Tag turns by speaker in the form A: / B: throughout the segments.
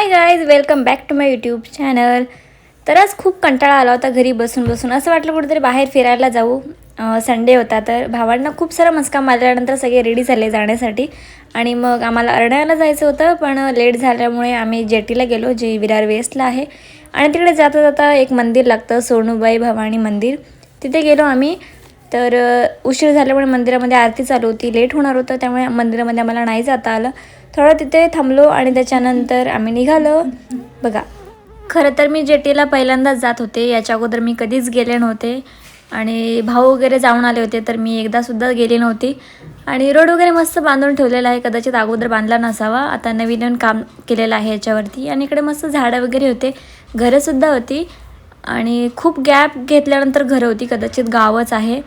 A: Welcome back to my YouTube channel तर आज खूप कंटाळा आला होता घरी बसून बसून. असं वाटलं कुठेतरी बाहेर फिरायला जाऊ. संडे होता तर भावांना खूप सारा मस्का मारल्यानंतर सगळे रेडी झाले जाण्यासाठी. आणि मग आम्हाला अर्ण्याला जायचं होतं पण लेट झाल्यामुळे आम्ही जेटीला गेलो जे विरार वेस्टला आहे. आणि तिकडे जाता जाता एक मंदिर लागतं सोनूबाई भवानी मंदिर. तिथे गेलो आम्ही. तर उशीर झाल्यामुळे मंदिरामध्ये आरती चालू होती लेट होणार होतं त्यामुळे मंदिरामध्ये आम्हाला नाही जाता आलं. थोडं तिथे थांबलो आणि त्याच्यानंतर आम्ही निघालो. बघा. खरं तर मी जेटीला पहिल्यांदाच जात होते याच्या अगोदर मी कधीच गेले नव्हते. आणि भाऊ वगैरे जाऊन आले होते तर मी एकदासुद्धा गेली नव्हती. आणि रोड वगैरे मस्त बांधून ठेवलेला आहे कदाचित अगोदर बांधला नसावा. आता नवीन नवीन काम केलेलं आहे याच्यावरती. आणि इकडे मस्त झाडं वगैरे होते. घरंसुद्धा होती. आणि खूप गॅप घेतल्यानंतर घरं होती कदाचित गावच आहे.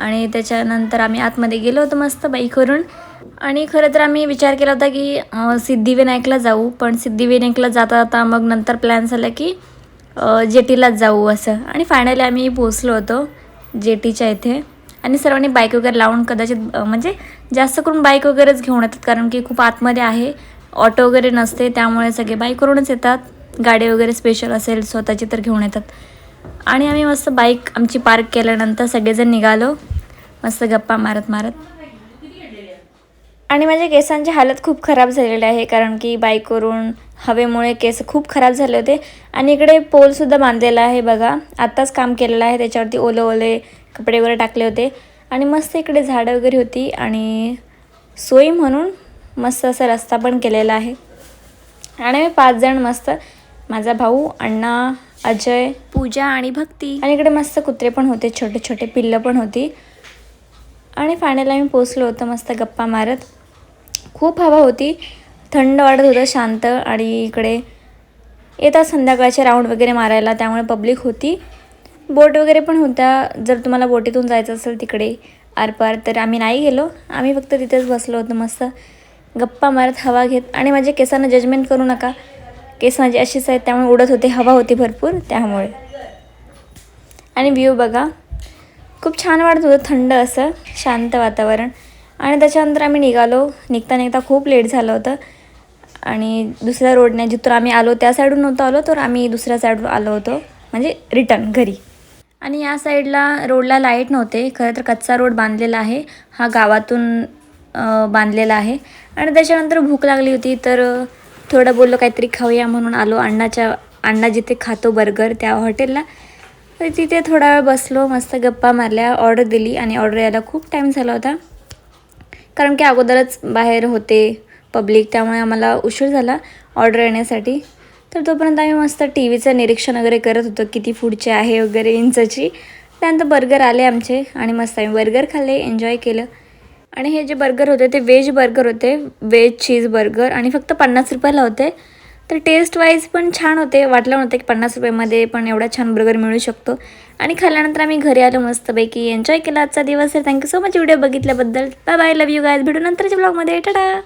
A: आणि त्याच्यानंतर आम्ही आतमध्ये गेलो होतो मस्त बाईकवरून आणि खरं तर आम्ही विचार केला होता की सिद्धिविनायकला जाऊ पण सिद्धिविनायकला जाता जाता मग नंतर प्लॅन झाला की जेटीलाच जाऊ असं. आणि फायनली आम्ही पोचलो होतो जेटीच्या इथे. आणि सर्वांनी बाईक वगैरे लावून कदाचित म्हणजे जास्त करून बाईक वगैरेच घेऊन येतात कारण की खूप आतमध्ये आहे. ऑटो वगैरे नसते त्यामुळे सगळे बाईकवरूनच येतात. गाडी वगैरे स्पेशल असेल स्वतःची तर घेऊन येतात. आणि आम्ही मस्त बाईक आमची पार्क केल्यानंतर सगळेजण निघालो. मस्त गप्पा मारत मारत. आणि माझ्या केसांची हालत खूप खराब झालेली आहे कारण की बाईकवरून हवेमुळे केस खूप खराब झाले होते. आणि इकडे पोलसुद्धा बांधलेला आहे बघा. आत्ताच काम केलेलं आहे त्याच्यावरती ओले ओले कपडे वगैरे टाकले होते. आणि मस्त इकडे झाडं वगैरे होती आणि सोयी म्हणून मस्त असा रस्ता पण केलेला आहे. आणि आम्ही पाच जण मस्त माझा भाऊ अण्णा अजय. पूजा आणि भक्ती. आणि इकडे मस्त कुत्रे पण होते छोटे छोटे पिल्लं पण होती. आणि फायनली आम्ही पोचलो होतो मस्त गप्पा मारत. खूप हवा होती थंड वाटत होतं शांत. आणि इकडे येतात संध्याकाळचे राऊंड वगैरे मारायला त्यामुळे पब्लिक होती. बोट वगैरे पण होत्या. जर तुम्हाला बोटीतून जायचं असेल तिकडे आरपार तर आम्ही नाही गेलो. आम्ही फक्त तिथेच बसलो होतो मस्त. गप्पा मारत हवा घेत. आणि माझ्या केसांना जजमेंट करू नका. केस माझे असेच आहेत त्यामुळे उडत होते हवा होती भरपूर त्यामुळे. आणि व्ह्यू बघा. खूप छान वाटत होतं थंड असं शांत वातावरण. आणि त्याच्यानंतर आम्ही निघालो. निघता निघता खूप लेट झालं होतं. आणि दुसऱ्या रोडने जिथून आम्ही आलो त्या साईडून नव्हतो आलो तर आम्ही दुसऱ्या साईडवर आलो होतो. म्हणजे रिटर्न घरी. आणि या साईडला रोडला लाइट नव्हते. खरं तर कच्चा रोड बांधलेला आहे. हा गावातून बांधलेला आहे. आणि त्याच्यानंतर भूक लागली होती तर थोडं बोललो काहीतरी खाऊया म्हणून आलो अण्णाच्या अण्णा जिथे खातो बर्गर त्या हॉटेलला. तर तिथे थोडा वेळ बसलो मस्त गप्पा मारल्या ऑर्डर दिली आणि ऑर्डर यायला खूप टाईम झाला होता. कारण की अगोदरच बाहेर होते पब्लिक त्यामुळे आम्हाला उशीर झाला ऑर्डर येण्यासाठी. तर तोपर्यंत आम्ही मस्त टी व्हीचं निरीक्षण वगैरे करत होतो किती फूडचे आहे वगैरे इंचची. त्यानंतर बर्गर आले आमचे आणि मस्त आम्ही बर्गर खाल्ले एन्जॉय केलं. आणि हे जे बर्गर होते ते व्हेज बर्गर होते. व्हेज चीज बर्गर आणि फक्त पन्नास रुपयाला होते. तर टेस्ट वाईज पण छान होते. वाटलं नव्हतं की पन्नास रुपयामध्ये पण एवढा छान बर्गर मिळू शकतो. आणि खाल्ल्यानंतर आम्ही घरी आलो मस्तपैकी. एन्जॉय केला आजचा दिवस. आहे thank you so much video बघितल्याबद्दल. Bye bye love you guys भेटू नंतरच्या ब्लॉगमध्ये टाटा